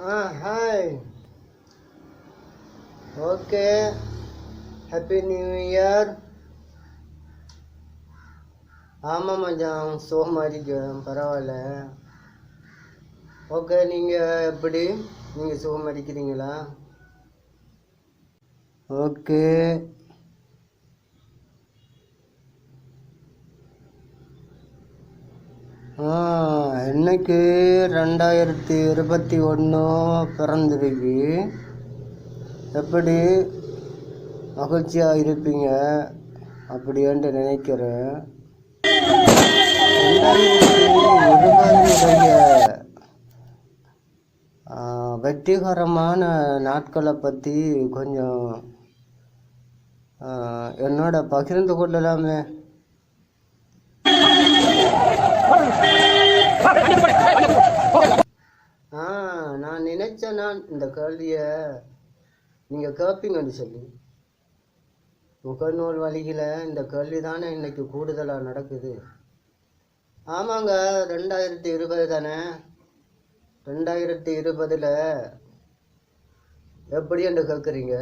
ஆ hi. Okay. Happy new year ஆமாம் மச்சான் show மாதிரி பரவாயில்ல. ஓகே நீங்கள் எப்படி? நீங்கள் ஷோ மடிக்கிறீங்களா ஓகே. ஆ. இன்னைக்கு ரெண்டாயிரத்தி இருபத்தி ஒன்று பிறந்திருக்கு. எப்படி மகிழ்ச்சியாக இருப்பீங்க? அப்படின்ட்டு நினைக்கிறேன். இருபதுடைய வெற்றிகரமான நாட்களை பற்றி கொஞ்சம் என்னோட பகிர்ந்து கொள்ளலாமே ஆ நான் நான் இந்த கேள்வியை நீங்கள் கேட்பீங்கன்னு சொல்லி. முகநூல் வழியில் இந்த கேள்வி தானே இன்றைக்கி கூடுதலாக நடக்குது. ஆமாங்க ரெண்டாயிரத்தி இருபது தானே? ரெண்டாயிரத்தி இருபதில் எப்படி என்று கேட்குறீங்க?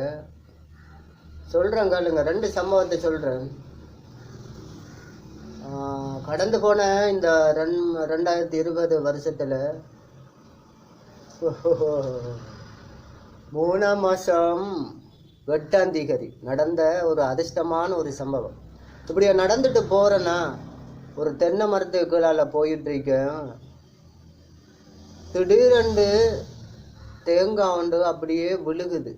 சொல்கிறேன் கேளுங்க. ரெண்டு சம்பவத்தை சொல்கிறேன் கடந்து போன இந்த ரெண் ரெண்டாயிரத்தி இருபது வருஷத்தில் மூணாம் மாதம் எட்டாம் நடந்த ஒரு அதிர்ஷ்டமான ஒரு சம்பவம். இப்படியே நடந்துட்டு போகிறேன்னா ஒரு தென்னை மரத்துக்கு கீழால் போயிட்டுருக்கேன் திடீரெண்டு தேங்காய் உண்டு அப்படியே விழுகுது.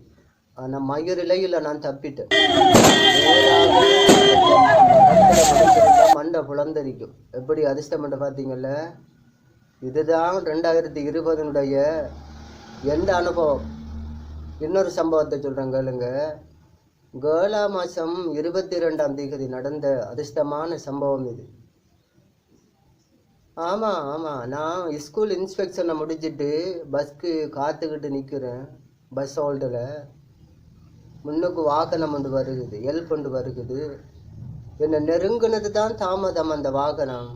ஆனால் மயிர் இலையில் நான் தப்பிட்டேன். மண்டை புலந்தரிக்கும். எப்படி அதிர்ஷ்டம் என்று பார்த்தீங்கல்ல? இதுதான் ரெண்டாயிரத்தி இருபதுனுடைய எந்த அனுபவம்? இன்னொரு சம்பவத்தை சொல்கிறேன் கேளுங்க. கேலா மாதம் இருபத்தி ரெண்டாம் தேதி நடந்த அதிர்ஷ்டமான சம்பவம் இது. ஆமாம் ஆமாம் நான் ஸ்கூல் இன்ஸ்பெக்ஷனை முடிச்சுட்டு பஸ்க்கு காத்துக்கிட்டு நிற்கிறேன் பஸ் ஹோல்டில். முன்னுக்கு வாகனம் ஒன்று வருகுது ஹெல்ப் ஒன்று வருகுது. என்னை நெருங்கினது தான் தாமதம் அந்த வாகனம்.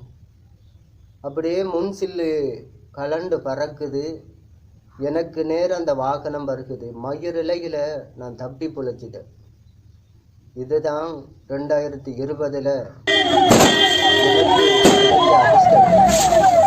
அப்படியே முன் சில்லு கலண்டு பறக்குது. எனக்கு நேரம் அந்த வாகனம் வருகுது. மயிரிலையில் நான் தப்பி பொழைச்சிட்டேன். இதுதான் ரெண்டாயிரத்தி இருபதில் அதிர்ஷ்டம்.